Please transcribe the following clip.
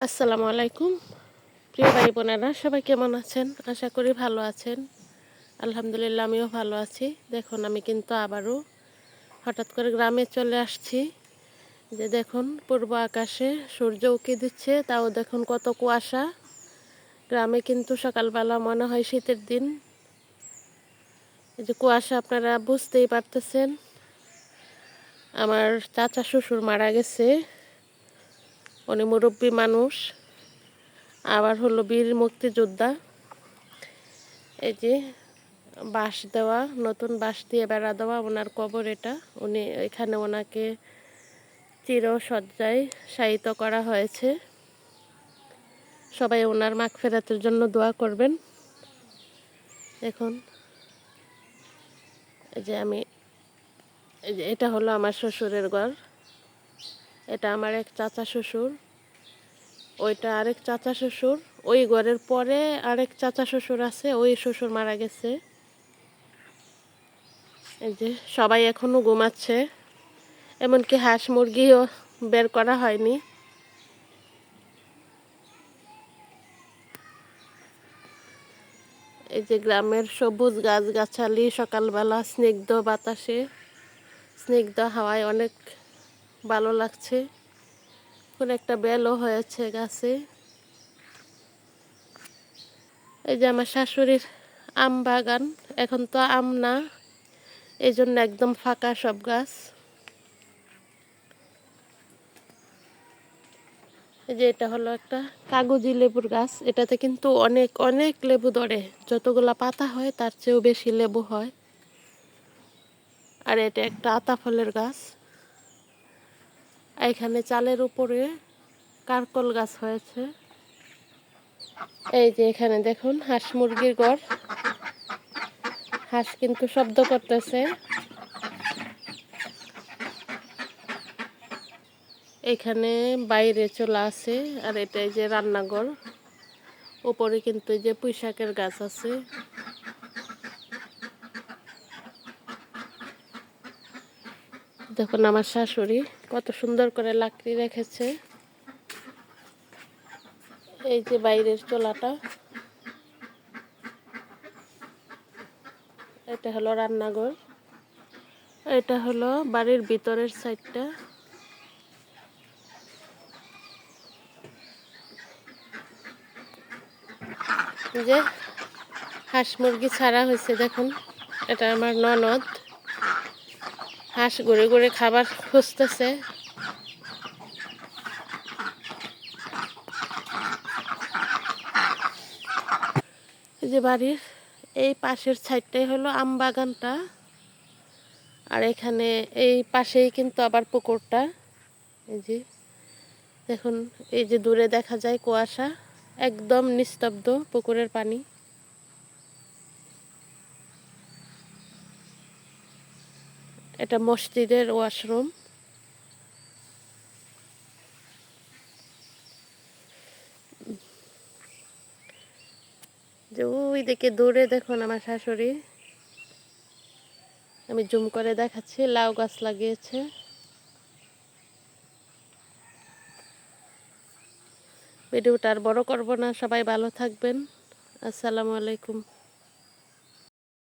আসসালামু আলাইকুম। প্রিয় ভাই বোনেরা, সবাই কেমন আছেন? আশা করি ভালো আছেন। আলহামদুলিল্লাহ, আমিও ভালো আছি। দেখুন, আমি কিন্তু আবারও হঠাৎ করে গ্রামে চলে আসছি। যে দেখুন, পূর্ব আকাশে সূর্য উঁকি দিচ্ছে, তাও দেখুন কত কুয়াশা। গ্রামে কিন্তু সকালবেলা মনে হয় শীতের দিন। এই যে কুয়াশা, আপনারা বুঝতেই পারতেছেন। আমার চাচা শ্বশুর মারা গেছে। উনি মুরব্বী মানুষ। আবার হলো বীর মুক্তিযোদ্ধা। এই যে বাঁশ দেওয়া, নতুন বাঁশ দিয়ে বেড়া দেওয়া, ওনার কবর এটা। উনি এখানে ওনাকে চিরসজ্জায় শায়িত করা হয়েছে। সবাই ওনার মাখ ফেরাতের জন্য দোয়া করবেন। দেখুন। এই যে আমি এটা হলো আমার শ্বশুরের ঘর। এটা আমার এক চাচা শ্বশুর, ওইটা আরেক চাচা শ্বশুর, ওই ঘরের পরে আরেক চাচা শ্বশুর আছে, ওই শ্বশুর মারা গেছে। এই যে সবাই এখনও ঘুমাচ্ছে, এমনকি হাঁস মুরগিও বের করা হয়নি। এই যে গ্রামের সবুজ গাছগাছালি, সকালবেলা স্নিগ্ধ বাতাসে, স্নিগ্ধ হাওয়ায় অনেক ভালো লাগছে। কোন একটা বেলও হয়েছে গাছে। এই যে আমার শাশুড়ির আম বাগান, এখন তো আম না এই জন্য একদম ফাঁকা সব গাছ। এই যে এটা হলো একটা কাগজি লেবুর গাছ, এটাতে কিন্তু অনেক অনেক লেবু ধরে। যতগুলা পাতা হয়, তার চেয়েও বেশি লেবু হয়। আর এটা একটা আতা ফলের গাছ। এখানে চালের উপরে কারকল গাছ হয়েছে। এই যে এখানে দেখুন, হাঁস মুরগির ঘর হাঁস কিন্তু শব্দ করতেছে। এখানে বাইরে চলে আছে আর এটা যে রান্নাঘর। উপরে কিন্তু এই যে পুঁইশাকের গাছ আছে। দেখুন আমার শাশুড়ি কত সুন্দর করে লাকড়ি রেখেছে। এই যে বাইরের চোলাটা। এটা হলো রান্নাঘর। এটা হলো বাড়ির ভিতরের সাইডটা। যে হাঁস মুরগি ছাড়া হয়েছে, দেখুন। এটা আমার ননদ। হাঁস ঘুরে ঘুরে খাবার খুঁজতেছে। যে বাড়ির এই পাশের সাইডটাই হলো আম বাগানটা। আর এখানে এই পাশেই কিন্তু আবার পুকুরটা। এই যে দেখুন, এই যে দূরে দেখা যায় কুয়াশা, একদম নিস্তব্ধ পুকুরের পানি। এটা মসজিদের ওয়াশরুম। যে ওই দিকে দূরে দেখুন আমার শাশুড়ি। আমি জুম করে দেখাচ্ছি, লাউ গাছ লাগিয়েছে। ভিডিওটা আর বড় করব না, সবাই ভালো থাকবেন। আসসালামু আলাইকুম।